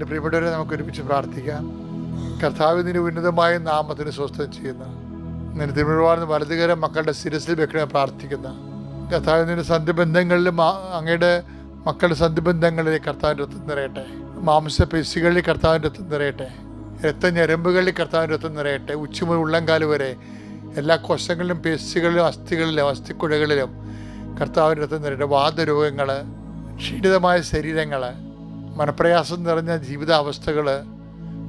എന്റെ പ്രിയപ്പെട്ടവരെ നമുക്ക് ഒരുമിച്ച് പ്രാർത്ഥിക്കാം കർത്താവിന് ഉന്നതമായ നാമത്തിന് സ്വസ്ഥം ചെയ്യുന്ന നിന്റെ തിരുമുഴുവാർന്ന് വലതുകരം മക്കളുടെ സിരസിൽ വെക്കണേ പ്രാർത്ഥിക്കുന്ന കർത്താവിന്റെ സന്ധിബന്ധങ്ങളിലും ആ- അങ്ങയുടെ മക്കളുടെ സന്ധിബന്ധങ്ങളിൽ കർത്താവിന്റെ രക്തം നിറയട്ടെ. മാംസ പേശികളിൽ കർത്താവിന്റെ രക്തം നിറയട്ടെ. രക്തഞരമ്പുകളിൽ കർത്താവിന്റെ രക്തം നിറയട്ടെ. ഉച്ചമുതൽ ഉള്ളംകാൽ വരെ എല്ലാ കോശങ്ങളിലും പേശികളിലും അസ്ഥികളിലും അസ്ഥിക്കുഴകളിലും കർത്താവിന്റെ രക്തം നിറയട്ടെ. വാദരോഗങ്ങൾ ക്ഷീണിതമായ ശരീരങ്ങൾ മനപ്രയാസം നിറഞ്ഞ ജീവിതാവസ്ഥകൾ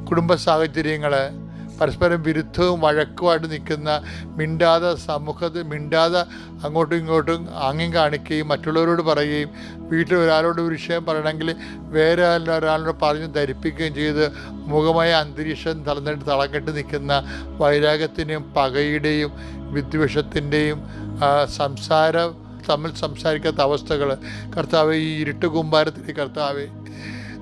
കുടുംബ സാഹചര്യങ്ങൾ പരസ്പരം വിരുദ്ധവും വഴക്കുമായിട്ട് നിൽക്കുന്ന മിണ്ടാതെ സമൂഹത്തിൽ മിണ്ടാതെ അങ്ങോട്ടും ഇങ്ങോട്ടും ആംഗ്യം കാണിക്കുകയും മറ്റുള്ളവരോട് പറയുകയും വീട്ടിൽ ഒരാളോട് ഒരു വിഷയം പറയണമെങ്കിൽ വേറെ ഒരാളോട് പറഞ്ഞ് ധരിപ്പിക്കുകയും ചെയ്ത് മുഖമായ അന്തരീക്ഷം തളർന്നിട്ട് തളക്കെട്ട് നിൽക്കുന്ന വൈരാഗ്യത്തിന്റെയും പകയുടെയും വിദ്വേഷത്തിന്റെയും സംസാരം തമ്മിൽ സംസാരിക്കാത്ത അവസ്ഥകൾ. കർത്താവ് ഈ ഇരുട്ട് കുമ്പാരത്തിലെ കർത്താവേ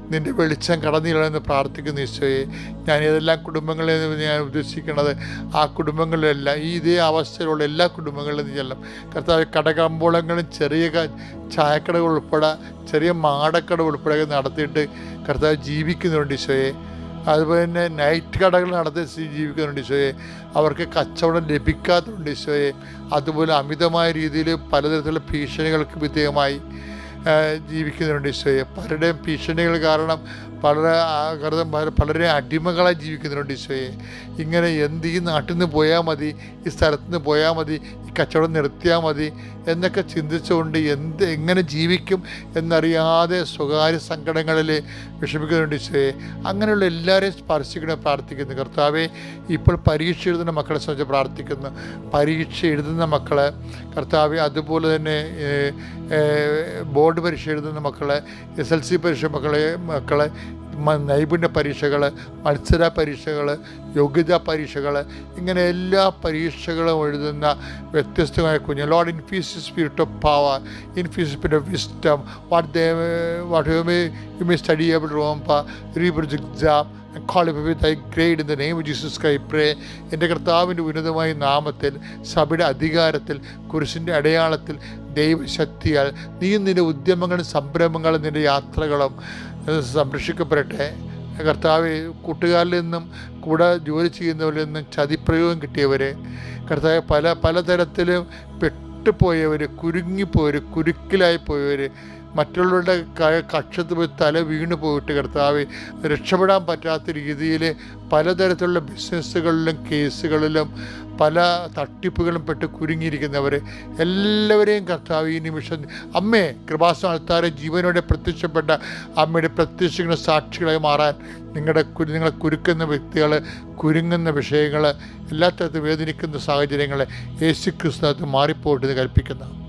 നിന്റെ വെളിച്ചം കടന്നില്ലെന്ന് പ്രാർത്ഥിക്കുന്ന ഈശോയെ. ഞാൻ ഏതെല്ലാം കുടുംബങ്ങളെ ഞാൻ ഉദ്ദേശിക്കുന്നത്? ആ കുടുംബങ്ങളിലെല്ലാം. ഈ ഇതേ അവസ്ഥയിലുള്ള എല്ലാ കുടുംബങ്ങളിലും നീ ചെല്ലാം കർത്താവ് കടകമ്പോളങ്ങളും ചെറിയ ചായക്കടകൾ ഉൾപ്പെടെ ചെറിയ മാടക്കട ഉൾപ്പെടെ നടത്തിയിട്ട് കർത്താവ് ജീവിക്കുന്നുണ്ട് ഈശോയെ. അതുപോലെ തന്നെ നൈറ്റ് കടകൾ നടത്തി ജീവിക്കുന്നുണ്ട് ഈശോയെ. അവർക്ക് കച്ചവടം ലഭിക്കാത്തതുണ്ട് ഈശോയെ. അതുപോലെ അമിതമായ രീതിയിൽ പലതരത്തിലുള്ള ഭീഷണികൾക്ക് വിധേയമായി. ആ, ജീവിക്കുന്നുണ്ട് ഈശോയെ. പലരുടെയും ഭീഷണികൾ കാരണം വളരെ കരുതം പലരെ അടിമകളായി ജീവിക്കുന്നവരുണ്ട് ഈശോയെ. ഇങ്ങനെ എന്ത് ഈ നാട്ടിൽ നിന്ന് പോയാൽ മതി ഈ സ്ഥലത്ത് നിന്ന് പോയാൽ മതി കച്ചവടം നിർത്തിയാൽ മതി എന്നൊക്കെ ചിന്തിച്ചുകൊണ്ട് എന്ത് എങ്ങനെ ജീവിക്കും എന്നറിയാതെ സ്വകാര്യ സങ്കടങ്ങളിൽ വിഷമിക്കുന്നുണ്ട് ഈശോയെ. അങ്ങനെയുള്ള എല്ലാവരെയും സ്പർശിക്കണ പ്രാർത്ഥിക്കുന്നു. കർത്താവെ ഇപ്പോൾ പരീക്ഷ എഴുതുന്ന മക്കളെ സംബന്ധിച്ച് പ്രാർത്ഥിക്കുന്നു. പരീക്ഷ എഴുതുന്ന മക്കളെ കർത്താവെ അതുപോലെ തന്നെ ബോർഡ് പരീക്ഷ എഴുതുന്ന മക്കളെ എസ് എൽ സി പരീക്ഷ മക്കളെ മക്കളെ നൈപുണ്യ പരീക്ഷകൾ മത്സര പരീക്ഷകൾ യോഗ്യതാ പരീക്ഷകൾ ഇങ്ങനെ എല്ലാ പരീക്ഷകളും എഴുതുന്ന വ്യത്യസ്തമായ കുഞ്ഞ് lord infuse spirit of power infuse spirit of wisdom what they what you may you may study able റോംപ റീബ്രിജ് exam qualify with I grade in the the Jesus of pray എന്റെ കർത്താവിന്റെ ഉന്നതമായ നാമത്തിൽ സഭയുടെ അധികാരത്തിൽ കുരിശിന്റെ അടയാളത്തിൽ ദൈവശക്തിയാൽ നീ നിന്റെ ഉദ്യമങ്ങളും സംരംഭങ്ങളും നിന്റെ യാത്രകളും സംരക്ഷിക്കപ്പെടട്ടെ. കർത്താവ് കൂട്ടുകാരിൽ നിന്നും കൂടെ ജോലി ചെയ്യുന്നവരിൽ നിന്നും ചതിപ്രയോഗം കിട്ടിയവരെ കർത്താവ് പല പലതരത്തിലും പെട്ടുപോയവർ കുരുങ്ങിപ്പോയവർ കുരുക്കിലായി പോയവർ മറ്റുള്ളവരുടെ കക്ഷത്ത് പോയി തല വീണ് പോയിട്ട് കർത്താവ് രക്ഷപ്പെടാൻ പറ്റാത്ത രീതിയിൽ പലതരത്തിലുള്ള ബിസിനസ്സുകളിലും കേസുകളിലും പല തട്ടിപ്പുകളും പെട്ട് കുരുങ്ങിയിരിക്കുന്നവർ എല്ലാവരെയും കർത്താവ് ഈ നിമിഷം അമ്മേ കൃപാസ്ഥാനത്താരെ ജീവനോടെ പ്രത്യക്ഷപ്പെട്ട അമ്മയുടെ പ്രത്യക്ഷങ്ങളുടെ സാക്ഷികളായി മാറാൻ നിങ്ങളുടെ കുരു നിങ്ങളെ കുരുക്കുന്ന വ്യക്തികൾ കുരുങ്ങുന്ന വിഷയങ്ങൾ എല്ലാ തരത്തിലും വേദനിക്കുന്ന സാഹചര്യങ്ങളെ യേശു ക്രിസ്തുനകത്ത് മാറിപ്പോയിട്ട് എന്ന് കൽപ്പിക്കുന്ന.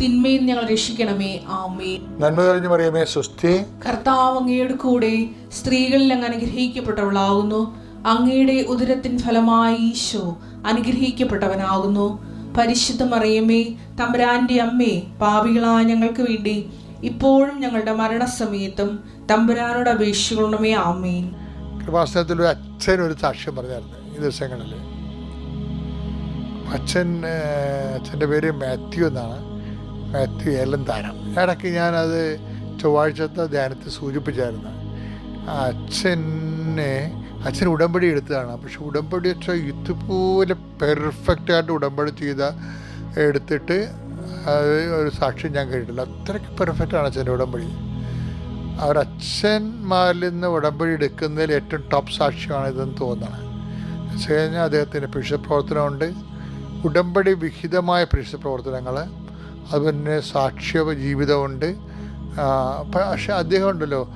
തിന്മയിൽ ഞങ്ങൾ രക്ഷിക്കണമേ. ആമേ നന്മ കഴിഞ്ഞു മറിയമേ സുസ്ഥി കർത്താവ് അങ്ങയുടെ കൂടെ സ്ത്രീകളിൽ അങ്ങ് അനുഗ്രഹിക്കപ്പെട്ടവളാകുന്നു. അങ്ങയുടെ ഉദരത്തിൻ ഫലമായി ഈശോ അനുഗ്രഹിക്കപ്പെട്ടവനാകുന്നു. പരിശുദ്ധ മറിയമേ തമ്പുരാന്റെ അമ്മേ പാപികളായ ഞങ്ങൾക്ക് വേണ്ടി ഇപ്പോഴും ഞങ്ങളുടെ മരണസമയത്തും തമ്പുരാനോട് അപേക്ഷിക്കണമേ. ആമേൻ. കൃപാസനത്തിൽ ഒരു അച്ഛൻ ഒരു സാക്ഷ്യം പറഞ്ഞായിരുന്നു ഈ ദിവസങ്ങളിൽ. അച്ഛൻ അച്ഛന്റെ പേര് മാത്യു എന്നാണ്. മാത്യു ഏലന്താനം ഇടയ്ക്ക് ഞാനത് ചൊവ്വാഴ്ചത്തെ ധ്യാനത്തിൽ സൂചിപ്പിച്ചായിരുന്നു. അച്ഛനെ അച്ഛൻ ഉടമ്പടി എടുത്തതാണ്. പക്ഷെ ഉടമ്പടി വെച്ചാൽ ഇതുപോലെ പെർഫെക്റ്റായിട്ട് ഉടമ്പടി ചെയ്ത എടുത്തിട്ട് അത് ഒരു സാക്ഷ്യം ഞാൻ കേട്ടിട്ടില്ല. അത്രയ്ക്ക് പെർഫെക്റ്റാണ് അച്ഛന്റെ ഉടമ്പടി. അവരച്ഛന്മാരിൽ നിന്ന് ഉടമ്പടി എടുക്കുന്നതിൽ ഏറ്റവും ടോപ്പ് സാക്ഷ്യമാണ് ഇതെന്ന് തോന്നുന്നത് വെച്ച് കഴിഞ്ഞാൽ അദ്ദേഹത്തിന്റെ പ്രവർത്തനമുണ്ട്. ഉടമ്പടി വിഹിതമായ പുരുഷ പ്രവർത്തനങ്ങൾ അതുപോലെ സാക്ഷ്യ ജീവിതമുണ്ട് പക്ഷെ അദ്ദേഹം ഉണ്ടല്ലോ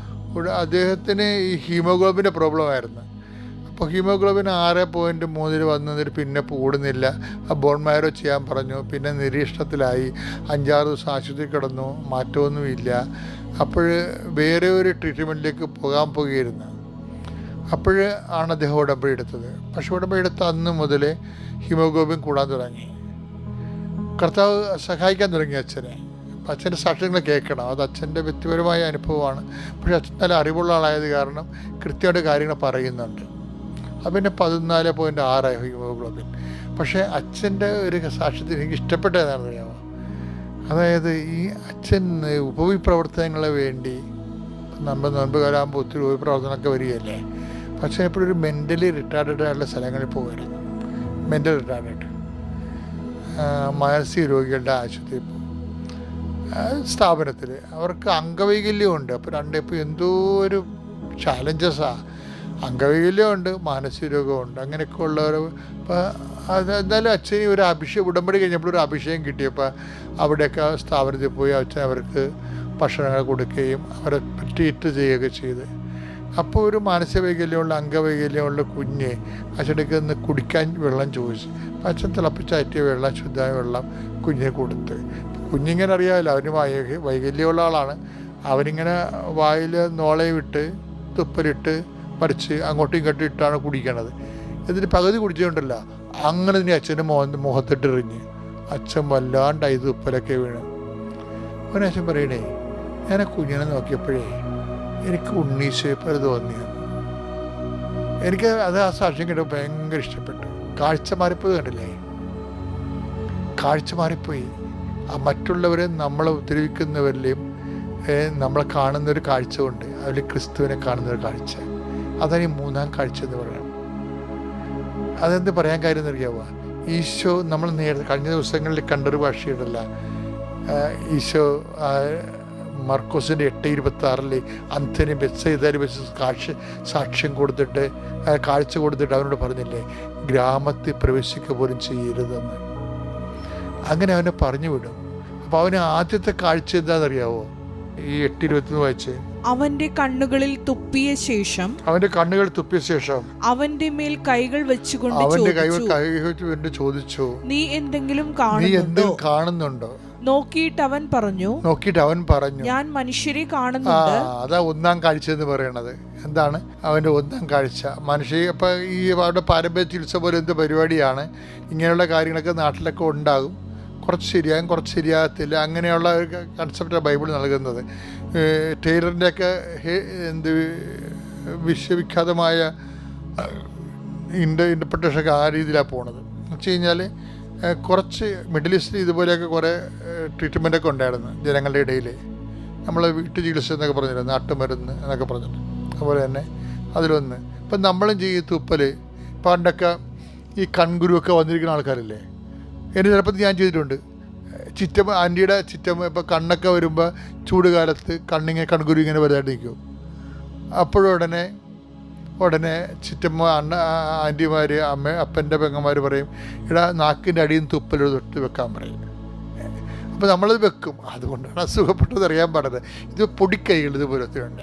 അദ്ദേഹത്തിന് ഈ ഹീമോഗ്ലോബിന്റെ പ്രോബ്ലം ആയിരുന്നു അപ്പോൾ ഹീമോഗ്ലോബിൻ ആറ് പോയിന്റ് മൂന്നിൽ വന്നതിൽ പിന്നെ കൂടുന്നില്ല. ബോൺ മാരോ ചെയ്യാൻ പറഞ്ഞു. പിന്നെ നിരീക്ഷണത്തിലായി. അഞ്ചാറ് ദിവസം ആശുപത്രി കിടന്നു. മാറ്റമൊന്നുമില്ല അപ്പോൾ വേറെ ഒരു ട്രീറ്റ്മെന്റിലേക്ക് പോകാൻ പോകുകയായിരുന്നു. അപ്പോൾ ആണ് അദ്ദേഹം ഉടമ്പടി എടുത്തത്. പക്ഷേ ഉടമ്പടി എടുത്ത അന്ന് മുതലേ ഹീമോഗ്ലോബിൻ കൂടാൻ തുടങ്ങി. കർത്താവ് സഹായിക്കാൻ തുടങ്ങി അച്ഛനെ. അച്ഛന്റെ സാക്ഷ്യങ്ങൾ കേൾക്കണം. അത് അച്ഛന്റെ വ്യക്തിപരമായ അനുഭവമാണ്. പക്ഷേ അച്ഛൻ നല്ല അറിവുള്ള ആളായത് കാരണം കൃത്യമായിട്ട് കാര്യങ്ങൾ പറയുന്നുണ്ട്. അത് പിന്നെ പതിനാല് പോയിന്റ് ആറായി ഹീമോഗ്ലോബിൻ പക്ഷേ അച്ഛന്റെ ഒരു സാക്ഷ്യത്തിൽ എനിക്ക് ഇഷ്ടപ്പെട്ടതാണ് അറിയാമോ? അതായത് ഈ അച്ഛൻ ഉപവിപ്രവർത്തനങ്ങളെ വേണ്ടി നമ്മൾ നോൻപ് കാലാകുമ്പോൾ ഒത്തിരി ഉപവിപ്രവർത്തനമൊക്കെ വരികയല്ലേ? പക്ഷേ എപ്പോഴും ഒരു മെന്റലി റിട്ടാർഡഡ് ആയിട്ടുള്ള സ്ഥലങ്ങളിൽ പോകുമായിരുന്നു മെന്റൽ റിട്ടാർഡഡ് മാനസിക രോഗികളുടെ ആശുപത്രിയിൽ പോകും സ്ഥാപനത്തിൽ അവർക്ക് അംഗവൈകല്യമുണ്ട്. അപ്പോൾ രണ്ട് ഇപ്പോൾ എന്തോ ഒരു ചാലഞ്ചസാണ് അംഗവൈകല്യമുണ്ട് മാനസിക രോഗമുണ്ട്. അങ്ങനെയൊക്കെ ഉള്ളവർ ഇപ്പോൾ അത് എന്തായാലും അച്ഛന് ഒരു അഭിഷേകം ഉടമ്പടി കഴിഞ്ഞപ്പോൾ ഒരു അഭിഷേകം കിട്ടിയപ്പോൾ അവിടെയൊക്കെ സ്ഥാപനത്തിൽ പോയി അച്ഛൻ അവർക്ക് ഭക്ഷണങ്ങൾ കൊടുക്കുകയും അവരെ ട്രീറ്റ് ചെയ്യുകയൊക്കെ ചെയ്ത്. അപ്പോൾ ഒരു മാനസിക വൈകല്യമുള്ള അംഗവൈകല്യമുള്ള കുഞ്ഞ് അച്ഛടുക്ക് നിന്ന് കുടിക്കാൻ വെള്ളം ചോദിച്ചു. അച്ഛൻ തിളപ്പിച്ചാറ്റിയ വെള്ളം ശുദ്ധമായ വെള്ളം കുഞ്ഞിന് കൊടുത്ത്. കുഞ്ഞിങ്ങനെ അറിയാമല്ലോ അവന് വൈ വൈകല്യമുള്ള ആളാണ്. അവനിങ്ങനെ വായിൽ നോളെ വിട്ട് തുപ്പലിട്ട് മറിച്ച് അങ്ങോട്ടും ഇങ്ങോട്ടും ഇട്ടാണ് കുടിക്കണത്. എന്നിട്ട് പകുതി കുടിച്ചുകൊണ്ടല്ല അങ്ങനെ തന്നെ അച്ഛന്റെ മുഖ മുഖത്തിട്ട് എറിഞ്ഞ്. അച്ഛൻ വല്ലാണ്ടായി തുപ്പലൊക്കെ വീണ്. അവനച്ഛൻ പറയണേ ഞാൻ കുഞ്ഞിനെ നോക്കിയപ്പോഴേ എനിക്ക് ഉണ്ണീശോയെപ്പോലെ തോന്നിയത്. എനിക്ക് അത് ആ സാക്ഷ്യം കിട്ടുമ്പോൾ ഭയങ്കര ഇഷ്ടപ്പെട്ടു. കാഴ്ച മാറിപ്പോയി കണ്ടില്ലേ? കാഴ്ച മാറിപ്പോയി. ആ മറ്റുള്ളവരെ നമ്മളെ ഉപദ്രവിക്കുന്നവരിലെയും നമ്മളെ കാണുന്ന ഒരു കാഴ്ച കൊണ്ട് അതിൽ ക്രിസ്തുവിനെ കാണുന്ന ഒരു കാഴ്ച. അതാണ് ഈ മൂന്നാം കാഴ്ച എന്ന് പറയുന്നത്. അതെന്ത് പറയാൻ കാര്യം എന്നറിയാവുക ഈശോ നമ്മൾ നേരത്തെ കഴിഞ്ഞ ദിവസങ്ങളിൽ കണ്ടൊരു ഭാഷയുണ്ടല്ല ഈശോ മർക്കോസിന്റെ എട്ട് ഇരുപത്തി ആറിലെ അന്ധന് ബെത്സൈതാൽ വെച്ച് കാഴ്ച സാക്ഷ്യം കൊടുത്തിട്ട് കാഴ്ച കൊടുത്തിട്ട് അവനോട് പറഞ്ഞില്ലേ ഗ്രാമത്തിൽ പ്രവേശിക്കുക പോലും ചെയ്യരുതെന്ന്. അങ്ങനെ അവനെ പറഞ്ഞു വിടും. അപ്പോൾ അവന് ആദ്യത്തെ കാഴ്ച എന്താണെന്നറിയാവോ? ഈ എട്ട് ഇരുപത്തിന്ന് വായിച്ച്. അവന്റെ കണ്ണുകളിൽ തുപ്പിയ ശേഷം അവന്റെ കണ്ണുകൾ തുപ്പിയ ശേഷം അവന്റെ മേൽ കൈകൾ വെച്ചുകൊണ്ട് അവന്റെ കൈകൾ ചോദിച്ചു കൈ ചോദിച്ചു നീ എന്തെങ്കിലും നീ കാണുന്നുണ്ടോ കാണുന്നുണ്ടോ? നോക്കിയിട്ട് അവൻ പറഞ്ഞു നോക്കിയിട്ട് അവൻ പറഞ്ഞു. ഞാൻ മനുഷ്യരെ കാണുന്നുണ്ട്. അതാ ഒന്നാം കാഴ്ച എന്ന് പറയണത്. എന്താണ്? അവന്റെ ഒന്നാം കാഴ്ച. മനുഷ്യ ഇപ്പം ഈ അവരുടെ പാരമ്പര്യ ചികിത്സ പോലെ എന്ത് പരിപാടിയാണ്? ഇങ്ങനെയുള്ള കാര്യങ്ങളൊക്കെ നാട്ടിലൊക്കെ ഉണ്ടാകും. കുറച്ച് ശരിയാകും കുറച്ച് ശരിയാകത്തില്ല. അങ്ങനെയുള്ള ഒരു കൺസെപ്റ്റ് ബൈബിൾ നൽകുന്നത്. ടൈലറിന്റെ ഒക്കെ ഹെ- എന്ത് വിശ്വവിഖ്യാതമായ ഇന്റർ ഇന്റർപ്രിട്ടേഷനൊക്കെ ആ രീതിയിലാണ് പോണത്. എന്ന് വെച്ച് കഴിഞ്ഞാൽ കുറച്ച് മിഡിൽ ഈസ്റ്റിൽ ഇതുപോലെയൊക്കെ കുറേ ട്രീറ്റ്മെന്റൊക്കെ ഉണ്ടായിരുന്നു ജനങ്ങളുടെ ഇടയിൽ. നമ്മൾ വീട്ടു ചികിത്സ എന്നൊക്കെ പറഞ്ഞിരുന്നു നാട്ടുമരുന്ന് എന്നൊക്കെ പറഞ്ഞിട്ട്. അതുപോലെ തന്നെ അതിലൊന്ന്. ഇപ്പം നമ്മളും ചെയ്യും തുപ്പൽ. പണ്ടൊക്കെ ഈ കൺകുരുവൊക്കെ വന്നിരിക്കുന്ന ആൾക്കാരല്ലേ? എന്റെ ചിലപ്പോൾ ഞാൻ ചെയ്തിട്ടുണ്ട്. ചിറ്റമ്മ ആന്റിയുടെ ചിറ്റമ്മ ഇപ്പം കണ്ണൊക്കെ വരുമ്പോൾ ചൂട് കാലത്ത് കണ്ണിങ്ങനെ കൺകുരു ഇങ്ങനെ നിൽക്കും. അപ്പോഴുടനെ ഉടനെ ചുറ്റമ്മ അണ്ണ ആന്റിമാർ അമ്മ അപ്പന്റെ പെങ്ങന്മാർ പറയും ഇടാ നാക്കിന്റെ അടിയിൽ നിന്ന് തൊട്ട് വെക്കാൻ പറയും. അപ്പോൾ നമ്മളത് വെക്കും. അതുകൊണ്ടാണ് അസുഖപ്പെട്ടത് അറിയാൻ പാടില്ല. ഇത് പൊടിക്കൈകൾ ഇതുപോലത്തെ ഉണ്ട്.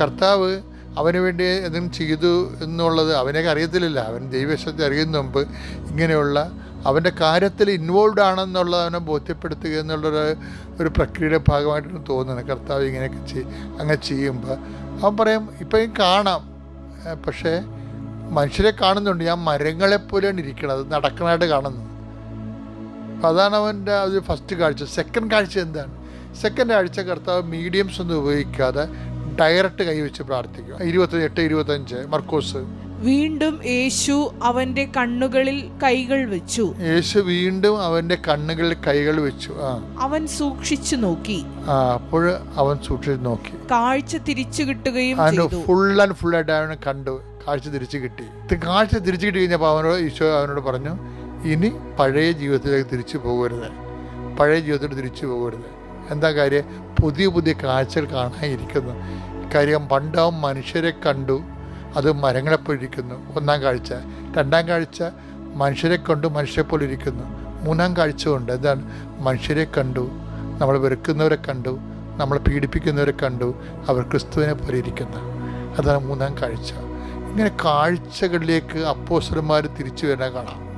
കർത്താവ് അവന് വേണ്ടി എന്തെങ്കിലും ചെയ്തു എന്നുള്ളത് അവനൊക്കെ അറിയത്തില്ല അവൻ ദൈവശത്തെ അറിയുന്ന മുമ്പ് ഇങ്ങനെയുള്ള അവന്റെ കാര്യത്തിൽ ഇൻവോൾവ് ആണെന്നുള്ളത് അവനെ ബോധ്യപ്പെടുത്തുക എന്നുള്ളൊരു ഒരു പ്രക്രിയയുടെ ഭാഗമായിട്ടാണ് തോന്നുന്നത്. കർത്താവ് ഇങ്ങനെയൊക്കെ ചെയ് അങ്ങനെ ചെയ്യുമ്പോൾ അവൻ പറയും ഇപ്പം കാണാം. പക്ഷേ മനുഷ്യരെ കാണുന്നുണ്ട്. ഞാൻ മരങ്ങളെപ്പോലെയാണ് ഇരിക്കണത്. നടക്കണമായിട്ട് കാണുന്നു. അപ്പം അതാണ് അവന്റെ അത് ഫസ്റ്റ് കാഴ്ച. സെക്കൻഡ് കാഴ്ച എന്താണ്? സെക്കൻഡ് ആഴ്ച കർത്താവ് മീഡിയംസ് ഒന്നും ഉപയോഗിക്കാതെ ഡയറക്റ്റ് കൈവച്ച് പ്രാർത്ഥിക്കും. ഇരുപത്തി എട്ട് ഇരുപത്തഞ്ച് മർക്കോസ്. വീണ്ടും യേശു അവന്റെ കണ്ണുകളിൽ കൈകൾ വെച്ചു. യേശു വീണ്ടും അവന്റെ കണ്ണുകളിൽ കൈകൾ വെച്ചു. അവൻ സൂക്ഷിച്ചു നോക്കി. അപ്പോൾ അവൻ സൂക്ഷിച്ചു നോക്കി. കാഴ്ച തിരിച്ചു കിട്ടുകയും ഫുൾ ആൻഡ് ഫുൾ ആയിട്ട് അവനെ കണ്ടു. കാഴ്ച തിരിച്ചു കിട്ടി. കാഴ്ച തിരിച്ചു കിട്ടി കഴിഞ്ഞപ്പോൾ അവനോട് ഈശോ അവനോട് പറഞ്ഞു ഇനി പഴയ ജീവിതത്തിലേക്ക് തിരിച്ചു പോകരുത്. പഴയ ജീവിതത്തിൽ തിരിച്ചു പോകരുത്. എന്താ കാര്യം? പുതിയ പുതിയ കാഴ്ചകൾ കാണാനിരിക്കുന്നു. കാര്യം പണ്ടാവും മനുഷ്യരെ കണ്ടു. അത് മരങ്ങളെപ്പോലിരിക്കുന്നു ഒന്നാം കാഴ്ച. രണ്ടാം കാഴ്ച മനുഷ്യരെ കണ്ടു മനുഷ്യരെ പോലെ ഇരിക്കുന്നു. മൂന്നാം കാഴ്ച കൊണ്ട് എന്താണ്? മനുഷ്യരെ കണ്ടു. നമ്മൾ വെറുക്കുന്നവരെ കണ്ടു. നമ്മളെ പീഡിപ്പിക്കുന്നവരെ കണ്ടു. അവർ ക്രിസ്തുവിനെ പോലെ ഇരിക്കുന്നു. അതാണ് മൂന്നാം കാഴ്ച. ഇങ്ങനെ കാഴ്ചകളിലേക്ക് അപ്പോസ്റ്റർമാർ തിരിച്ചു വരുന്ന കാണാം.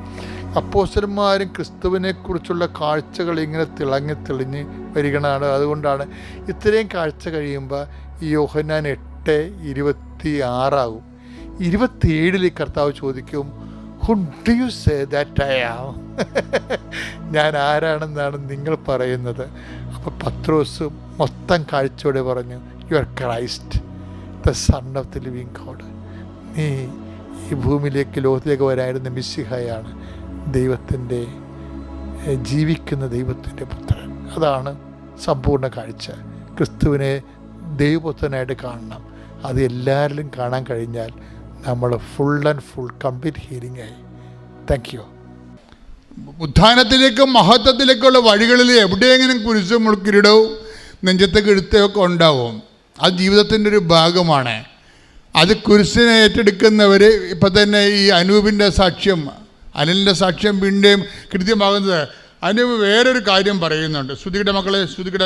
അപ്പോസ്റ്റർമാരും ക്രിസ്തുവിനെക്കുറിച്ചുള്ള കാഴ്ചകൾ ഇങ്ങനെ തിളങ്ങി തെളിഞ്ഞ് വരികയാണ്. അതുകൊണ്ടാണ് ഇത്രയും കാഴ്ച കഴിയുമ്പോൾ ഈ യോഹനാൻ എട്ട് ഇരുപത്തി ആറാവും ഇരുപത്തിയേഴിൽ കർത്താവ് ചോദിക്കും who do you say that I am ഞാൻ ആരാണെന്നാണ് നിങ്ങൾ പറയുന്നത്. അപ്പോൾ പത്രോസ് മൊത്തം കാഴ്ചയോടെ പറഞ്ഞു you are Christ the son of the living God നീ ഈ ഭൂമിയിലേക്ക് ലോകത്തിലേക്ക് വരായിരുന്ന മിസ്സിഹയാണ് ദൈവത്തിന്റെ ജീവിക്കുന്ന ദൈവത്തിന്റെ പുത്രൻ. അതാണ് സമ്പൂർണ കാഴ്ച. ക്രിസ്തുവിനെ ദൈവപുത്രനായിട്ട് കാണണം. അത് എല്ലാവരിലും കാണാൻ കഴിഞ്ഞാൽ നമ്മൾ full and full complete healing ആയി. താങ്ക് യു ഉത്ഥാനത്തിലേക്കും മഹത്വത്തിലേക്കുള്ള വഴികളിൽ എവിടെയെങ്കിലും കുരിശും മുൾക്കിരീടവും നെഞ്ചത്തെ കിഴുത്തൊക്കെ ഉണ്ടാവും. അത് ജീവിതത്തിന്റെ ഒരു ഭാഗമാണ്. അത് കുരിശിനെ ഏറ്റെടുക്കുന്നവർ ഇപ്പം തന്നെ ഈ അനൂപിന്റെ സാക്ഷ്യം അനിലിന്റെ സാക്ഷ്യം പിന്നെയും കൃത്യമാകുന്നത് അനൂപ് വേറൊരു കാര്യം പറയുന്നുണ്ട്. ശ്രുതിയുടെ മക്കളെ ശ്രുതിയുടെ.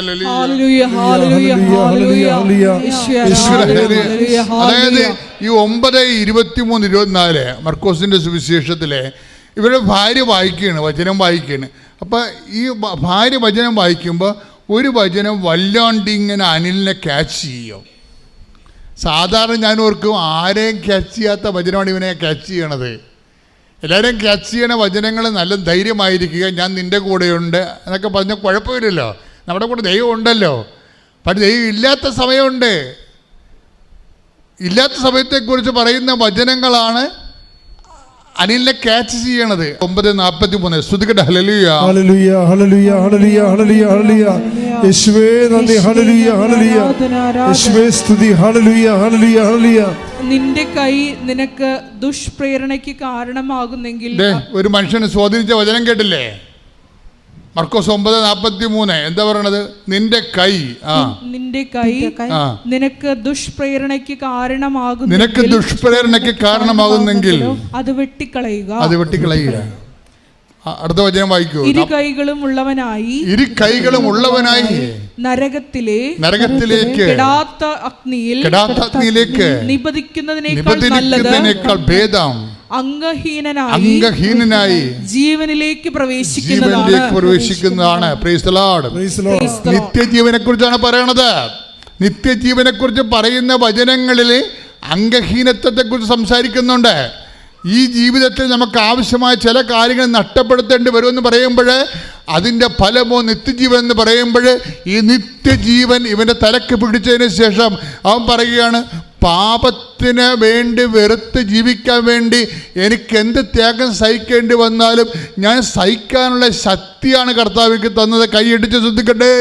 അതായത് ഈ ഒമ്പത് ഇരുപത്തിമൂന്ന് ഇരുപത്തിനാല് മർക്കോസിന്റെ സുവിശേഷത്തിലെ ഇവരുടെ ഭാര്യ വായിക്കുകയാണ് വചനം വായിക്കുകയാണ്. അപ്പം ഈ ഭാര്യ വചനം വായിക്കുമ്പോൾ ഒരു വചനം വല്ലാണ്ട് ഇങ്ങനെ അനിലിനെ ക്യാച്ച് ചെയ്യും. സാധാരണ ഞാൻ ഓർക്കും ആരെയും ക്യാച്ച് ചെയ്യാത്ത വചനമാണ് ഇവനെ ക്യാച്ച് ചെയ്യണത്. എല്ലാവരെയും ക്യാച്ച് ചെയ്യണ വചനങ്ങൾ നല്ല ധൈര്യമായിരിക്കുക. ഞാൻ നിന്റെ കൂടെയുണ്ട് എന്നൊക്കെ പറഞ്ഞ കുഴപ്പമില്ലല്ലോ. നമ്മുടെ കൂടെ ദൈവം ഉണ്ടല്ലോ. പക്ഷെ ദൈവം ഇല്ലാത്ത സമയമുണ്ട്. ഇല്ലാത്ത സമയത്തെക്കുറിച്ച് പറയുന്ന വചനങ്ങളാണ് അനിലിനെ ക്യാച്ച് ചെയ്യണത്. ഒമ്പത് നാൽപ്പത്തി മൂന്ന് ശ്രുതികട ഹലലിയ നിന്റെ കൈ നിനക്ക് ദുഷ്പ്രേരണയ്ക്ക് കാരണമാകുന്നെങ്കിൽ ഒരു മനുഷ്യനെ സ്വാധീനിച്ച വചനം കേട്ടില്ലേ? മർക്കോസ് ഒമ്പത് നാൽപ്പത്തി മൂന്ന് എന്താ പറയണത്? നിന്റെ കൈ ആ. നിന്റെ കൈ നിനക്ക് ദുഷ്പ്രേരണയ്ക്ക് കാരണമാകും നിനക്ക് ദുഷ്പ്രേരണയ്ക്ക് കാരണമാകുന്നെങ്കിൽ അത് വെട്ടിക്കളയുക. അത് വെട്ടിക്കളയുക. അടുത്ത വചനം വായിക്കൂ. ഇരു കൈകളും ഉള്ളവനായി ഇരു കൈകളും ഉള്ളവനായി നരകത്തിലെ നരകത്തിലേക്ക് കെടാത്ത അഗ്നിയിൽ കെടാത്ത അഗ്നിയിലേക്ക് നിപതിക്കുന്നതിനേക്കാൾ നിബന്ധിക്കുന്നതിനേക്കാൾ ഭേദം അംഗഹീനനായി അംഗഹീനനായി ജീവനിലേക്ക് പ്രവേശിക്കുന്നതാണ്. ജീവനിലേക്ക് പ്രവേശിക്കുന്നതാണ്. നിത്യജീവനെ കുറിച്ചാണ് പറയണത്. നിത്യജീവനെ കുറിച്ച് പറയുന്ന വചനങ്ങളിൽ അംഗഹീനത്വത്തെ കുറിച്ച് സംസാരിക്കുന്നുണ്ട്. ഈ ജീവിതത്തിൽ നമുക്ക് ആവശ്യമായ ചില കാര്യങ്ങൾ നഷ്ടപ്പെടുത്തേണ്ടി വരുമെന്ന് പറയുമ്പോൾ അതിന്റെ ഫലമോ നിത്യജീവൻ എന്ന് പറയുമ്പോൾ ഈ നിത്യജീവൻ ഇവന്റെ തലക്ക് പിടിച്ചതിന് ശേഷം അവൻ പറയുകയാണ് പാപത്തിന് വേണ്ടി വെറുത്ത് ജീവിക്കാൻ വേണ്ടി എനിക്ക് എന്ത് ത്യാഗം സഹിക്കേണ്ടി വന്നാലും ഞാൻ സഹിക്കാനുള്ള ശക്തിയാണ് കർത്താവിക്ക് തന്നത്. കൈയടിച്ച് ശ്രദ്ധിക്കട്ടെ.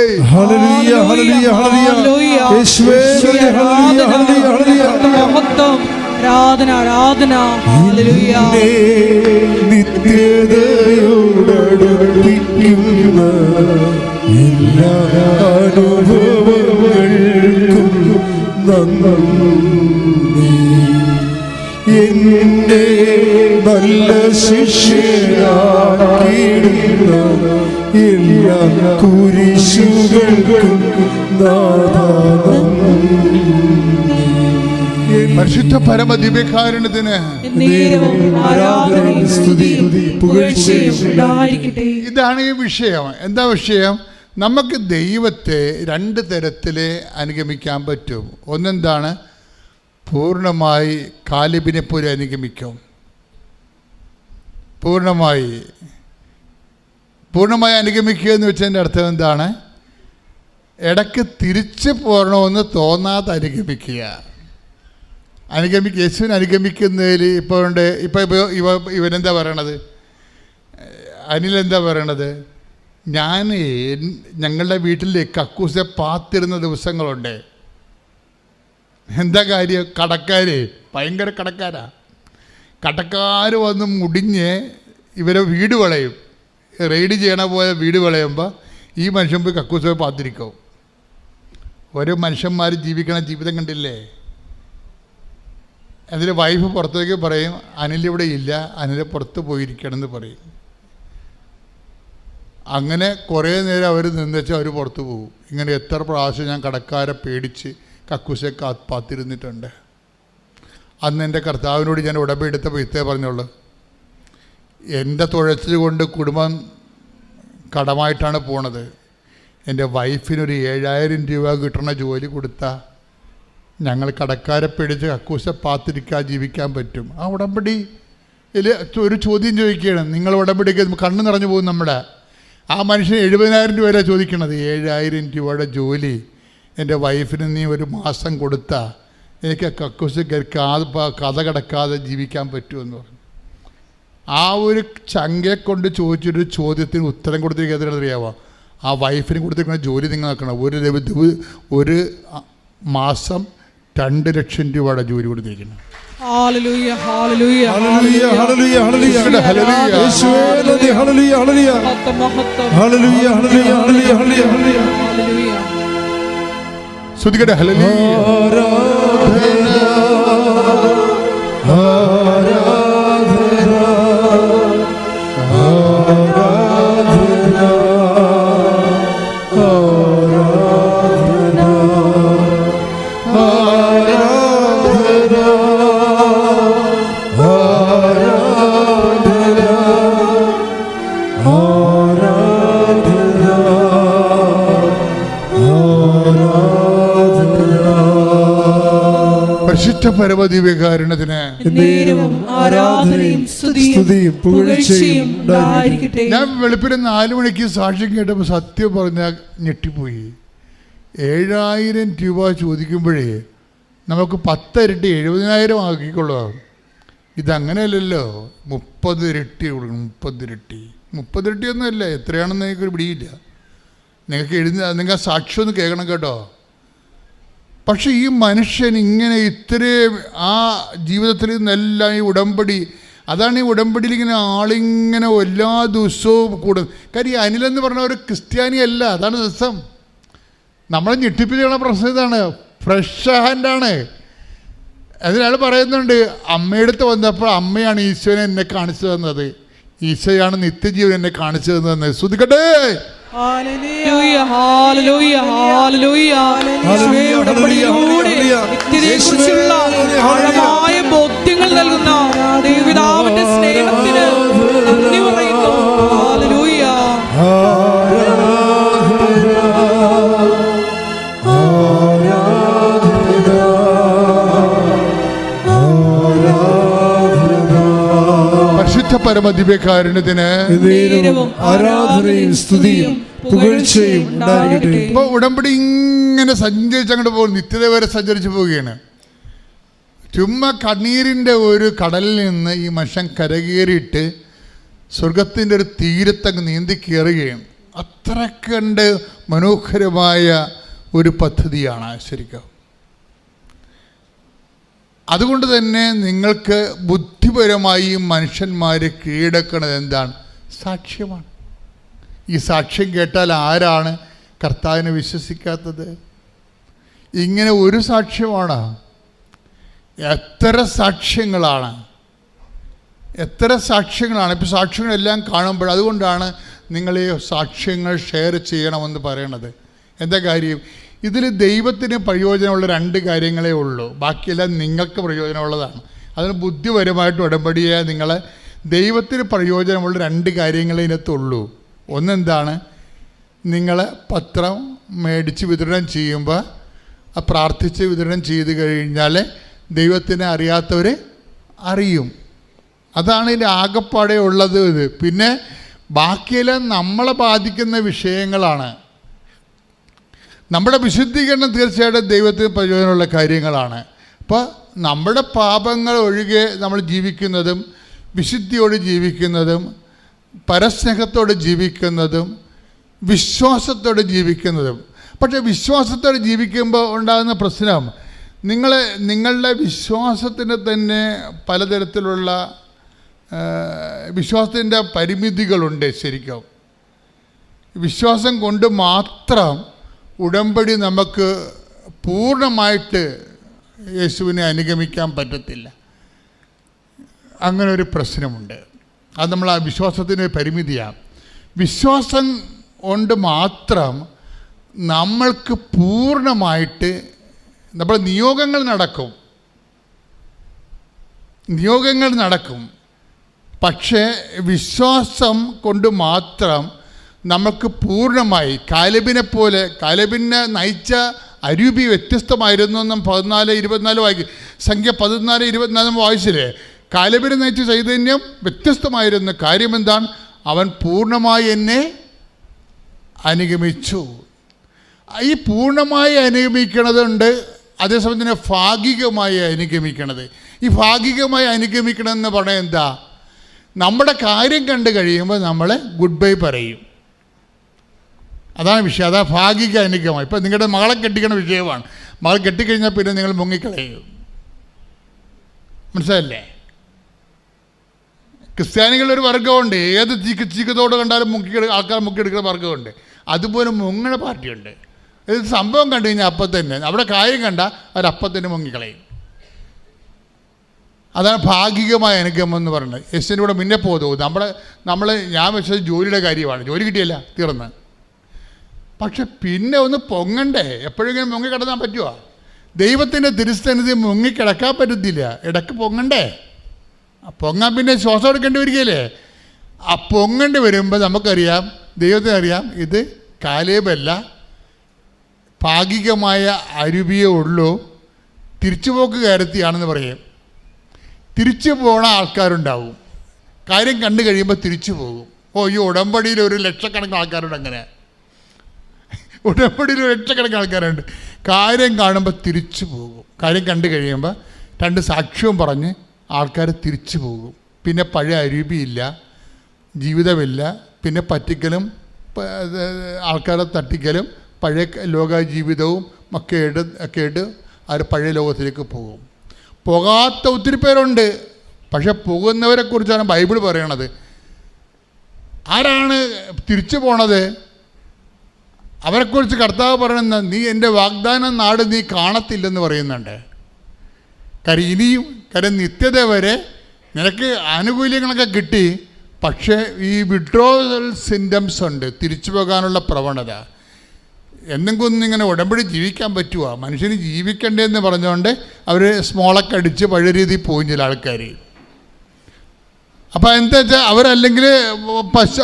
മഹത്വം ആരാധന ആരാധന. നിത്യതയോടടുപ്പിക്കുന്ന എല്ലാ അനുഭവങ്ങൾക്കും നന്ദി. എന്നെ നല്ല ശിഷ്യരാക്കിയിടുന്ന എല്ലാ കുരിശുകൾക്കും പരിശുദ്ധ പരമ ദിവ്യകാരുണ്യത്തിന് ഇതാണ് ഈ വിഷയം. എന്താ വിഷയം? നമുക്ക് ദൈവത്തെ രണ്ട് തരത്തിൽ അനുഗമിക്കാൻ പറ്റും. ഒന്നെന്താണ്? പൂർണമായി കാലിബിനെ പോലെ അനുഗമിക്കും. പൂർണമായി. പൂർണമായി അനുഗമിക്കുക എന്ന് വെച്ചതിന്റെ അർത്ഥം എന്താണ്? ഇടയ്ക്ക് തിരിച്ചു പോരണമെന്ന് തോന്നാതെ അനുഗമിക്കുക. അനുഗമിക്ക യേശുവിനെ അനുഗമിക്കുന്നതിൽ ഇപ്പോൾ ഉണ്ട്. ഇപ്പോൾ ഇവ ഇവനെന്താ പറയണത്? അനിലെന്താ പറയണത്? ഞാൻ ഞങ്ങളുടെ വീട്ടിൽ കക്കൂസെ പാത്തിരുന്ന ദിവസങ്ങളുണ്ട്. എന്താ കാര്യം? കടക്കാർ ഭയങ്കര കടക്കാരാ. കടക്കാർ വന്ന് മുടിഞ്ഞ് ഇവരെ വീട് വളയും. റെയ്ഡ് ചെയ്യണ പോലെ വീട് വളയുമ്പോൾ ഈ മനുഷ്യൻ പോയി കക്കൂസെ പാത്തിരിക്കും. ഓരോ മനുഷ്യന്മാർ ജീവിക്കണ ജീവിതം കണ്ടില്ലേ? അതിൽ വൈഫ് പുറത്തേക്ക് പറയും അനിൽ ഇവിടെ ഇല്ല അനിൽ പുറത്ത് പോയിരിക്കണം എന്ന് പറയും. അങ്ങനെ കുറേ നേരം അവർ നിന്നുവെച്ചാൽ അവർ പുറത്തു പോകും. ഇങ്ങനെ എത്ര പ്രാവശ്യം ഞാൻ കടക്കാരെ പേടിച്ച് കക്കൂസെ കാത്തിരുന്നിട്ടുണ്ട്. അന്ന് എന്റെ കർത്താവിനോട് ഞാൻ ഉടമ്പെടുത്തപ്പോൾ ഇത്തേ പറഞ്ഞോളൂ എന്റെ തുഴച്ചിൽ കൊണ്ട് കുടുംബം കടമായിട്ടാണ് പോണത്. എന്റെ വൈഫിനൊരു ഏഴായിരം രൂപ കിട്ടണ ജോലി കൊടുത്താൽ ഞങ്ങൾ കടക്കാരെ പിടിച്ച് കക്കൂശ പാത്തിരിക്കാൻ ജീവിക്കാൻ പറ്റും. ആ ഉടമ്പടി. ഒരു ചോദ്യം ചോദിക്കുകയാണ്. നിങ്ങൾ ഉടമ്പടിക്ക് കണ്ണ് നിറഞ്ഞു പോകും നമ്മുടെ. ആ മനുഷ്യൻ എഴുപതിനായിരം രൂപ ചോദിക്കണത്? ഏഴായിരം രൂപയുടെ ജോലി. എന്റെ വൈഫിന് നീ ഒരു മാസം കൊടുത്ത. എനിക്ക് കക്കൂസ് കഥ കിടക്കാതെ ജീവിക്കാൻ പറ്റുമെന്ന് പറഞ്ഞു. ആ ഒരു ചങ്കയെ കൊണ്ട് ചോദിച്ചൊരു ചോദ്യത്തിന് ഉത്തരം കൊടുത്തിരിക്കുന്നത് അറിയാമോ ആ വൈഫിന് കൊടുത്തിരിക്കുന്ന ജോലി നിങ്ങൾ നോക്കണം ഒരു ഒരു മാസം രണ്ട് ലക്ഷം രൂപയുടെ ജോലി കൊടുത്തിരിക്കുന്നത് ഹല്ലേലൂയ ഹല്ലേലൂയ പുകഴ്ചയും ഉണ്ടായിരിക്കട്ടെ. ഞാൻ വെളുപ്പിന് നാലു മണിക്ക് സാക്ഷ്യം കേട്ടപ്പോൾ സത്യം പറഞ്ഞാൽ ഞെട്ടിപ്പോയി. ഏഴായിരം രൂപ ചോദിക്കുമ്പോഴേ നമുക്ക് പത്തിരട്ടി എഴുപതിനായിരം ആക്കിക്കൊള്ളാം. ഇതങ്ങനെയല്ലല്ലോ. മുപ്പത് ഇരട്ടി കൊടുക്കണം മുപ്പത് ഇരട്ടി. മുപ്പത് ഇരട്ടി ഒന്നുമല്ല എത്രയാണെന്ന് എനിക്കൊരു പിടിയില്ല. നിങ്ങൾക്ക് എഴുതി നിങ്ങൾ സാക്ഷ്യം ഒന്ന് കേൾക്കണം കേട്ടോ. പക്ഷെ ഈ മനുഷ്യൻ ഇങ്ങനെ ഇത്രയും ആ ജീവിതത്തിൽ നിന്നെല്ലാം ഈ ഉടമ്പടി അതാണ് ഈ ഉടമ്പടിയിൽ ഇങ്ങനെ ആളിങ്ങനെ എല്ലാ ദിവസവും കൂടുന്നത് കാര്യം ഈ അനിലെന്ന് പറഞ്ഞ ഒരു ക്രിസ്ത്യാനി അല്ല അതാണ് രസം. നമ്മളെ ഞെട്ടിപ്പിച്ചുള്ള പ്രശ്നം ഇതാണ്. ഫ്രഷ് ഹാൻഡാണ് അതിനാൾ പറയുന്നുണ്ട് അമ്മയടുത്ത് വന്നപ്പോൾ അമ്മയാണ് ഈശോനെ എന്നെ കാണിച്ചു തന്നത്. ഈശോയാണ് നിത്യജീവൻ എന്നെ കാണിച്ചു തന്നത് ശ്രുതിക്കട്ടെ! ഹല്ലേലൂയ ഹല്ലേലൂയ ഹല്ലേലൂയ യേശുവേ ഉടമ്പടിയിലൂടെ നിത്യതയെക്കുറിച്ചുള്ള ആഴമായ പരമദിവ്യകാരുണ്യത്തിന് ആരാധനയും സ്തുതിയും പുകഴ്ചയും ഉണ്ടായിരിക്കട്ടെ. ഇപ്പോൾ ഉടമ്പടി ഇങ്ങനെ സഞ്ചരിച്ച് അങ്ങോട്ട് പോകും നിത്യത വരെ സഞ്ചരിച്ചു പോവുകയാണ്. ചുമ്മാ കണ്ണീരിന്റെ ഒരു കടലിൽ നിന്ന് ഈ മനുഷ്യൻ കരകയറിയിട്ട് സ്വർഗത്തിന്റെ ഒരു തീരത്തങ്ങ് നീന്തി കയറുകയാണ്. അത്ര കണ്ട് മനോഹരമായ ഒരു പദ്ധതിയാണ് ശരിക്കും. അതുകൊണ്ട് തന്നെ നിങ്ങൾക്ക് ബുദ്ധിപരമായി മനുഷ്യന്മാർ കീഴടക്കുന്നത് എന്താണ്? സാക്ഷ്യമാണ്. ഈ സാക്ഷ്യം കേട്ടാൽ ആരാണ് കർത്താവിനെ വിശ്വസിക്കാത്തത്? ഇങ്ങനെ ഒരു സാക്ഷ്യമാണ്? എത്ര സാക്ഷ്യങ്ങളാണ്? എത്ര സാക്ഷ്യങ്ങളാണ്? ഇപ്പോൾ സാക്ഷ്യങ്ങളെല്ലാം കാണുമ്പോൾ അതുകൊണ്ടാണ് നിങ്ങൾ ഈ സാക്ഷ്യങ്ങൾ ഷെയർ ചെയ്യണമെന്ന് പറയണത്. എന്താ കാര്യം? ഇതിൽ ദൈവത്തിന് പ്രയോജനമുള്ള രണ്ട് കാര്യങ്ങളേ ഉള്ളൂ. ബാക്കിയെല്ലാം നിങ്ങൾക്ക് പ്രയോജനമുള്ളതാണ്. അതിന് ബുദ്ധിപരമായിട്ട് ഉടമ്പടിയെ നിങ്ങൾ ദൈവത്തിന് പ്രയോജനമുള്ള രണ്ട് കാര്യങ്ങളേ ഇതിനകത്തുള്ളൂ. ഒന്നെന്താണ്? നിങ്ങൾ പത്രം മേടിച്ച് വിതരണം ചെയ്യുമ്പോൾ ആ പ്രാർത്ഥിച്ച് വിതരണം ചെയ്ത് കഴിഞ്ഞാൽ ദൈവത്തിനെ അറിയാത്തവർ അറിയും. അതാണ് ഇതിന്റെ ആകപ്പാടെ ഉള്ളത് ഇത്. പിന്നെ ബാക്കിയെല്ലാം നമ്മളെ ബാധിക്കുന്ന വിഷയങ്ങളാണ്. നമ്മുടെ വിശുദ്ധീകരണം തീർച്ചയായിട്ടും ദൈവത്തിന് പ്രയോജനമുള്ള കാര്യങ്ങളാണ്. അപ്പോൾ നമ്മുടെ പാപങ്ങൾ ഒഴികെ നമ്മൾ ജീവിക്കുന്നതും വിശുദ്ധിയോട് ജീവിക്കുന്നതും പരസ്നേഹത്തോട് ജീവിക്കുന്നതും വിശ്വാസത്തോടെ ജീവിക്കുന്നതും. പക്ഷേ വിശ്വാസത്തോടെ ജീവിക്കുമ്പോൾ ഉണ്ടാകുന്ന പ്രശ്നം നിങ്ങൾ നിങ്ങളുടെ വിശ്വാസത്തിന് തന്നെ പലതരത്തിലുള്ള വിശ്വാസത്തിന്റെ പരിമിതികളുണ്ട് ശരിക്കും. വിശ്വാസം കൊണ്ട് മാത്രം ഉടമ്പടി നമുക്ക് പൂർണമായിട്ട് യേശുവിനെ അനുഗമിക്കാൻ പറ്റത്തില്ല. അങ്ങനെ ഒരു പ്രശ്നമുണ്ട്. അത് നമ്മൾ ആ വിശ്വാസത്തിന് പരിമിതിയാണ് വിശ്വാസം കൊണ്ട് മാത്രം നമ്മൾക്ക് പൂർണമായിട്ട് നമ്മുടെ നിയോഗങ്ങൾ നടക്കും. നിയോഗങ്ങൾ നടക്കും. പക്ഷേ വിശ്വാസം കൊണ്ട് മാത്രം നമുക്ക് പൂർണമായി കാലബിനെ പോലെ കാലബിനെ നയിച്ച അരൂപി വ്യത്യസ്തമായിരുന്നു എന്നും പതിനാല് ഇരുപത്തിനാല് വായിക്കും. സംഖ്യ പതിനാല് ഇരുപത്തിനാലും വായിച്ചില്ലേ? കാലബിനെ നയിച്ച ചൈതന്യം വ്യത്യസ്തമായിരുന്നു കാര്യം എന്താണ്? അവൻ പൂർണമായി എന്നെ അനുഗമിച്ചു. ഈ പൂർണമായി അനുഗമിക്കണതുണ്ട് അതേസമയം തന്നെ ഭാഗികമായി അനുഗമിക്കണത്. ഈ ഭാഗികമായി അനുഗമിക്കണമെന്ന് പറഞ്ഞാൽ എന്താ? നമ്മുടെ കാര്യം കണ്ടു കഴിയുമ്പോൾ നമ്മൾ ഗുഡ് ബൈ പറയും. അതാണ് വിഷയം. അതാ ഭാഗിക അനുഗ്രഹമാണ് ഇപ്പം നിങ്ങളുടെ മകളെ കെട്ടിക്കണ വിഷയമാണ്. മകൾ കെട്ടിക്കഴിഞ്ഞാൽ പിന്നെ നിങ്ങൾ മുങ്ങിക്കളയും. മനസ്സിലല്ലേ ക്രിസ്ത്യാനികളുടെ ഒരു ഏത് ചീക്ക് ചീക്കത്തോട് കണ്ടാലും മുക്കി ആൾക്കാർ മുക്കിയെടുക്കുന്ന വർഗമുണ്ട് അതുപോലെ മുങ്ങണ പാർട്ടിയുണ്ട്. ഇത് സംഭവം കണ്ടു കഴിഞ്ഞാൽ അപ്പം തന്നെ. അവിടെ കാര്യം കണ്ട അവരപ്പം തന്നെ മുങ്ങിക്കളയും. അതാണ് ഭാഗികമായ അനുഗമം എന്ന് പറയുന്നത്. യെസിന്റെ കൂടെ മുന്നേ പോകും നമ്മൾ നമ്മൾ ഞാൻ വെച്ചത് ജോലിയുടെ കാര്യമാണ്. ജോലി കിട്ടിയല്ല തീർന്ന്. പക്ഷെ പിന്നെ ഒന്ന് പൊങ്ങണ്ടേ? എപ്പോഴെങ്കിലും മുങ്ങിക്കിടന്നാൽ പറ്റുമോ ദൈവത്തിന്റെ തിരുസ്ഥനിധി മുങ്ങിക്കിടക്കാൻ പറ്റത്തില്ല. ഇടയ്ക്ക് പൊങ്ങണ്ടേ? പൊങ്ങാൻ പിന്നെ ശ്വാസം എടുക്കേണ്ടി വരികയില്ലേ? ആ പൊങ്ങേണ്ടി വരുമ്പോൾ നമുക്കറിയാം ദൈവത്തിന് അറിയാം ഇത് കാലേബല്ല ഭാഗികമായ അരുവിയേ ഉള്ളൂ. തിരിച്ചുപോക്ക് കയറത്തിയാണെന്ന് പറയും. തിരിച്ചു പോണ ആൾക്കാരുണ്ടാവും. കാര്യം കണ്ടു കഴിയുമ്പോൾ തിരിച്ചു പോകും. ഓ ഈ ഉടമ്പടിയിൽ ഒരു ലക്ഷക്കണക്കിന് ആൾക്കാരുണ്ട് അങ്ങനെ. ഉടമ്പടിയിൽ ഒരു ലക്ഷക്കണക്കിന് ആൾക്കാരുണ്ട്. കാര്യം കാണുമ്പോൾ തിരിച്ചു പോകും. കാര്യം കണ്ടു കഴിയുമ്പോൾ രണ്ട് സാക്ഷ്യവും പറഞ്ഞ് ആൾക്കാർ തിരിച്ചു പോകും. പിന്നെ പഴയ അരൂപിയില്ല ജീവിതമില്ല പിന്നെ പറ്റിക്കലും ആൾക്കാരെ തട്ടിക്കലും പഴയ ലോക ജീവിതവും ഒക്കെ ഇട ഒക്കെ ഇട്ട് അവർ പഴയ ലോകത്തിലേക്ക് പോകും. പോകാത്ത ഒത്തിരി പേരുണ്ട്. പക്ഷെ പോകുന്നവരെക്കുറിച്ചാണ് ബൈബിൾ പറയണത്. ആരാണ് തിരിച്ചു പോണത്? അവരെക്കുറിച്ച് കർത്താവ് പറയുന്ന നീ എന്റെ വാഗ്ദാന നാട് നീ കാണത്തില്ലെന്ന് പറയുന്നുണ്ട്. കാര്യം ഇനിയും കാര്യം നിത്യത വരെ നിനക്ക് ആനുകൂല്യങ്ങളൊക്കെ കിട്ടി പക്ഷേ ഈ വിഡ്രോവൽ സിംറ്റംസ് ഉണ്ട് തിരിച്ചു പോകാനുള്ള പ്രവണത. ഒന്നും ഇങ്ങനെ ഉടമ്പടി ജീവിക്കാൻ പറ്റുമോ മനുഷ്യന് ജീവിക്കണ്ടേ എന്ന് പറഞ്ഞുകൊണ്ട് അവർ സ്മോളൊക്കെ അടിച്ച് പഴയ രീതിയിൽ പോയി ചില ആൾക്കാർ അപ്പോൾ എന്താ വെച്ചാൽ അവരല്ലെങ്കിൽ പശു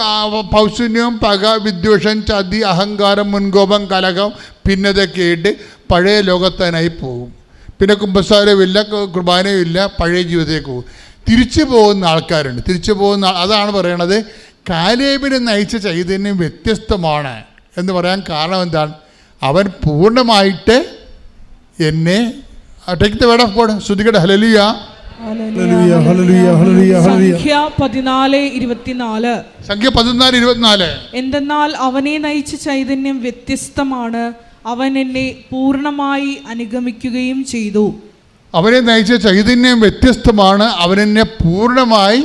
പൗശന്യവും പക വിദ്വേഷം ചതി അഹങ്കാരം മുൻകോപം കലകം പിന്നതൊക്കെ ആയിട്ട് പഴയ ലോകത്തനായി പോകും. പിന്നെ കുമ്പസാരവുമില്ല കുർബാനയും ഇല്ല പഴയ ജീവിതത്തേക്ക് പോകും. തിരിച്ചു പോകുന്ന ആൾക്കാരുണ്ട്. തിരിച്ചു പോകുന്ന അതാണ് പറയണത്. കാലേബിനെ നയിച്ച ചൈതന്യം വ്യത്യസ്തമാണ് എന്ന് പറയാൻ കാരണം എന്താണ്? അവൻ പൂർണമായിട്ട് എന്നെ take the word of God ശ്രുതികട ഹലലിയ ഹല്ലേലൂയ ഹല്ലേലൂയ ഹല്ലേലൂയ ഹല്ലേലൂയ സംഖ്യ പതിനാല് ഇരുപത്തിനാല്. സംഖ്യ പതിനാല് ഇരുപത്തിനാല്. എന്തെന്നാൽ അവനെ നയിച്ച ചൈതന്യം വ്യത്യസ്തമാണ്. അവൻ എന്നെ പൂർണമായി അനുഗമിക്കുകയും ചെയ്തു. അവനെ നയിച്ച ചൈതന്യം വ്യത്യസ്തമാണ്. അവനെന്നെ പൂർണമായി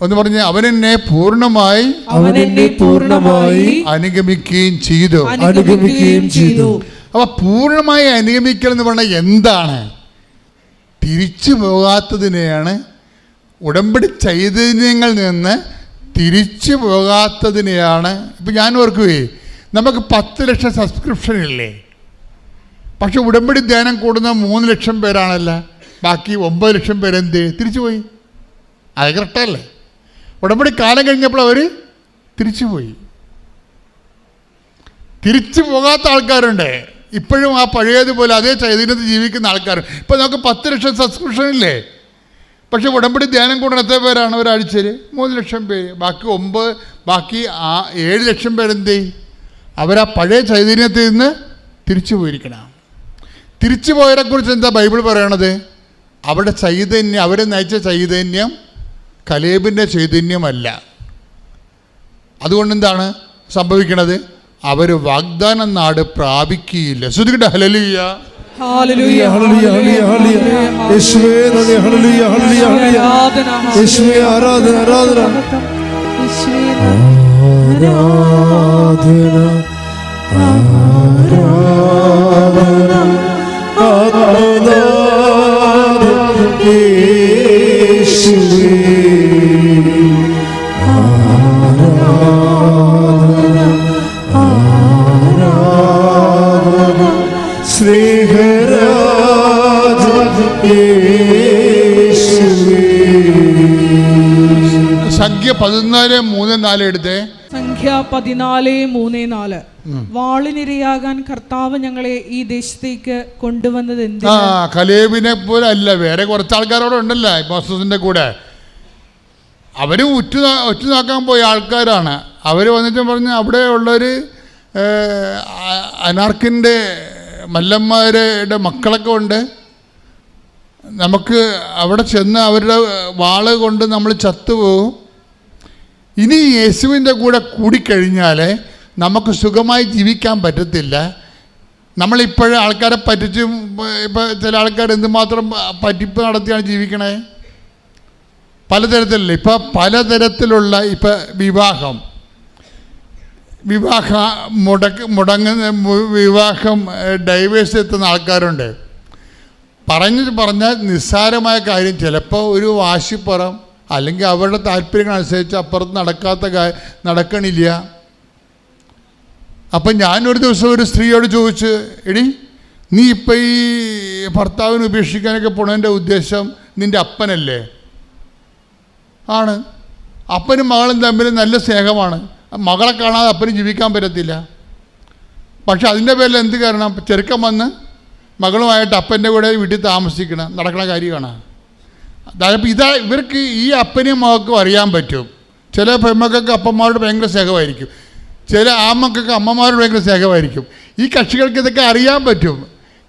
ഒന്ന് പറഞ്ഞ അവനെന്നെ പൂർണമായി അവനെന്നെ എന്നെ പൂർണമായി അനുഗമിക്കുകയും ചെയ്തു. അനുഗമിക്കുകയും ചെയ്തു. അപ്പൊ പൂർണമായി അനുഗമിക്കൽ എന്ന് പറഞ്ഞാൽ എന്താണ്? തിരിച്ചു പോകാത്തതിനെയാണ് ഉടമ്പടി ചൈതന്യങ്ങളിൽ നിന്ന് തിരിച്ചു പോകാത്തതിനെയാണ്. ഇപ്പം ഞാൻ ഓർക്കുവേ നമുക്ക് പത്ത് ലക്ഷം സബ്സ്ക്രിപ്ഷൻ ഇല്ലേ? പക്ഷെ ഉടമ്പടി ധ്യാനം കൂടുന്ന മൂന്ന് ലക്ഷം പേരാണല്ല. ബാക്കി ഒമ്പത് ലക്ഷം പേരെന്ത്? തിരിച്ചുപോയി അത് കറക്റ്റല്ലേ ഉടമ്പടി കാലം കഴിഞ്ഞപ്പോൾ അവർ തിരിച്ചുപോയി തിരിച്ചു പോകാത്ത ആൾക്കാരുണ്ട്. ഇപ്പോഴും ആ പഴയതുപോലെ അതേ ചൈതന്യത്തിൽ ജീവിക്കുന്ന ആൾക്കാർ. ഇപ്പം നമുക്ക് പത്ത് ലക്ഷം സബ്സ്ക്രിപ്ഷൻ ഇല്ലേ? പക്ഷെ ഉടമ്പടി ധ്യാനം കൂടുന്ന എത്ര പേരാണ് ഒരാഴ്ചയിൽ മൂന്ന് ലക്ഷം പേര്. ബാക്കി ഒമ്പത് ബാക്കി ആ ഏഴ് ലക്ഷം പേരെന്ത്? അവരാ പഴയ ചൈതന്യത്തിൽ നിന്ന് തിരിച്ചു പോയിരിക്കണം. തിരിച്ചു പോയവരെക്കുറിച്ച് എന്താ ബൈബിൾ പറയണത്? അവരുടെ ചൈതന്യം അവരെ നയിച്ച ചൈതന്യം കലേബിന്റെ ചൈതന്യമല്ല. അതുകൊണ്ട് എന്താണ് സംഭവിക്കണത്? അവർ വാഗ്ദാന നാട് പ്രാപിക്കുകയില്ല. ശ്രുതികട്ടെ ഹലലിയ ഹല്ലേലൂയ ഹല്ലേലൂയ ഹല്ലേലൂയ ഹല്ലേലൂയ. യേശുവേ നന്ദി. ഹല്ലേലൂയ ഹല്ലേലൂയ ഹല്ലേലൂയ. ആരാധന യേശുവേ ആരാധന ആരാധന ആരാധന. ആരാധന ആരാധന. യേശുവേ. സംഖ്യ പതിനാല് മൂന്ന് നാല് എടുത്തേ. സംഖ്യ പതിനാല് മൂന്ന് നാല്. വാളിനിരയാകാൻ കർത്താവ് ഞങ്ങളെ ഈ ദേശത്തേക്ക് കൊണ്ടുവന്നത് ആ കലേബിനെ പോലെ അല്ല വേറെ കുറച്ച് ആൾക്കാരോട് ഉണ്ടല്ലോ മോസസിന്റെ കൂടെ. അവർ ഉറ്റു ഉറ്റു നോക്കാൻ പോയ ആൾക്കാരാണ്. അവർ വന്നിട്ട് പറഞ്ഞ് അവിടെ ഉള്ളൊരു അനാർക്കിന്റെ മല്ലന്മാരുടെ മക്കളൊക്കെ ഉണ്ട്. നമുക്ക് അവിടെ ചെന്ന് അവരുടെ വാൾ കൊണ്ട് നമ്മൾ ചത്തുപോകും. ഇനി യേശുവിന്റെ കൂടെ കൂടിക്കഴിഞ്ഞാൽ നമുക്ക് സുഖമായി ജീവിക്കാൻ പറ്റത്തില്ല. നമ്മളിപ്പോഴും ആൾക്കാരെ പറ്റിച്ചും ഇപ്പോൾ ചില ആൾക്കാർ എന്തുമാത്രം പറ്റിപ്പ് നടത്തിയാണ് ജീവിക്കണേ? പലതരത്തിലുള്ള ഇപ്പം പലതരത്തിലുള്ള ഇപ്പം വിവാഹം. വിവാഹ മുടക്ക് മുടങ്ങുന്ന വിവാഹം ഡൈവേഴ്സ് എത്തുന്ന ആൾക്കാരുണ്ട്. പറഞ്ഞു പറഞ്ഞാൽ നിസ്സാരമായ കാര്യം. ചിലപ്പോൾ ഒരു വാശിപ്പുറം അല്ലെങ്കിൽ അവരുടെ താല്പര്യങ്ങളനുസരിച്ച് അപ്പുറത്ത് നടക്കാത്ത നടക്കണില്ല. അപ്പം ഞാനൊരു ദിവസം ഒരു സ്ത്രീയോട് ചോദിച്ച് എടി നീ ഇപ്പം ഈ ഭർത്താവിനെ ഉപേക്ഷിക്കാനൊക്കെ പോണതിന്റെ ഉദ്ദേശം നിന്റെ അപ്പനല്ലേ? ആണ്. അപ്പനും മകളും തമ്മിൽ നല്ല സ്നേഹമാണ്. മകളെ കാണാതെ അപ്പന് ജീവിക്കാൻ പറ്റത്തില്ല. പക്ഷെ അതിന്റെ പേരിൽ എന്ത് കാരണം? ചെറുക്കം വന്ന് മകളുമായിട്ട് അപ്പന്റെ കൂടെ വീട്ടിൽ താമസിക്കണം. നടക്കണ കാര്യമാണ്. അതായത് ഇതാ ഇവർക്ക് ഈ അപ്പനെയും മകൾക്കും അറിയാൻ പറ്റും. ചില പെൺമക്കൾക്ക് അപ്പന്മാരോട് ഭയങ്കര സ്നേഹമായിരിക്കും ചില ആമ്മക്കൊക്കെ അമ്മമാരോട് ഭയങ്കര സ്നേഹമായിരിക്കും ഈ കക്ഷികൾക്ക് ഇതൊക്കെ അറിയാൻ പറ്റും.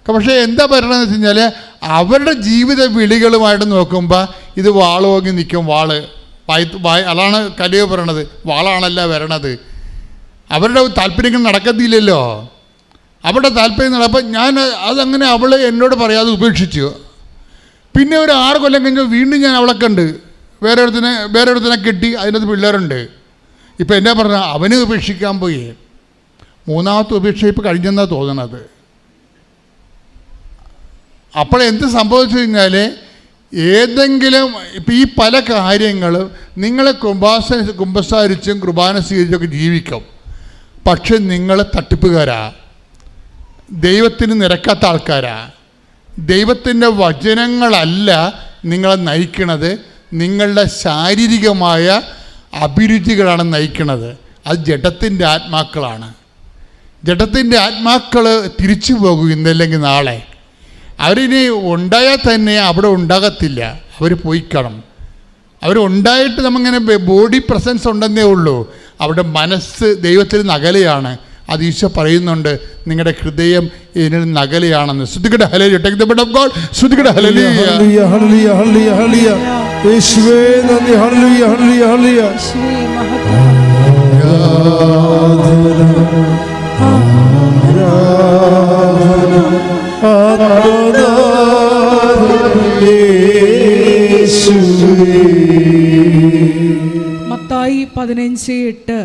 പക്ഷേ എന്താ പറയണമെന്ന് വെച്ച് കഴിഞ്ഞാൽ അവരുടെ ജീവിത വിളികളുമായിട്ട് നോക്കുമ്പോൾ ഇത് വാളോങ്ങി നിൽക്കും വാൾ. വായി അതാണ് കലിയ പറയണത്. വാളാണല്ല വരണത്. അവരുടെ താല്പര്യങ്ങൾ നടക്കത്തില്ലല്ലോ. അവരുടെ താല്പര്യം നടപ്പം ഞാൻ അതങ്ങനെ അവൾ എന്നോട് പറയാതെ ഉപേക്ഷിച്ചു. പിന്നെ ഒരു ആറ് കൊല്ലം കഴിഞ്ഞ് വീണ്ടും ഞാൻ അവളെ കണ്ട്. വേറെ ഒരുത്തിനെ വേറെ ഒരുത്തിനെ കെട്ടി അതിനകത്ത് പിള്ളേരുണ്ട്. ഇപ്പം എന്നാ പറഞ്ഞ അവന് ഉപേക്ഷിക്കാൻ പോയി. മൂന്നാമത്തെ ഉപേക്ഷ ഇപ്പം കഴിഞ്ഞെന്നാണ് തോന്നണത്. അപ്പോഴെന്ത് സംഭവിച്ചു കഴിഞ്ഞാൽ ഏതെങ്കിലും ഇപ്പം ഈ പല കാര്യങ്ങളും നിങ്ങളെ കുംഭാസ കുംഭസാരിച്ചും കുർബാന സ്വീകരിച്ചൊക്കെ ജീവിക്കും. പക്ഷെ നിങ്ങൾ തട്ടിപ്പുകാരാ. ദൈവത്തിന് നിരക്കാത്ത ആൾക്കാരാ. ദൈവത്തിന്റെ വചനങ്ങളല്ല നിങ്ങളെ നയിക്കണത്. നിങ്ങളുടെ ശാരീരികമായ അഭിരുചികളാണ് നയിക്കണത്. അത് ജഡത്തിന്റെ ആത്മാക്കളാണ്. ജഡത്തിന്റെ ആത്മാക്കൾ തിരിച്ചു പോകും ഇന്നല്ലെങ്കിൽ നാളെ. അവരിനി ഉണ്ടായാൽ തന്നെ അവിടെ ഉണ്ടാകത്തില്ല. അവർ പോയിക്കണം. അവരുണ്ടായിട്ട് നമ്മങ്ങനെ ബോഡി പ്രസൻസ് ഉണ്ടെന്നേ ഉള്ളൂ. അവിടെ മനസ്സ് ദൈവത്തിൽ നിന്ന് അകലെയാണ് അത് ഈശോ പറയുന്നുണ്ട് നിങ്ങളുടെ ഹൃദയം ഇതിൽ നഗലയാണെന്ന് ശ്രുതികട ഹലലിയ take the blood of God ശ്രുതികട ഹലലിയ ഹല്ലേലൂയ ഹല്ലിയ ഹല്ലിയ ഹല്ലിയ യേശുവേ നന്ദി. മത്തായി പതിനഞ്ച് എട്ട്.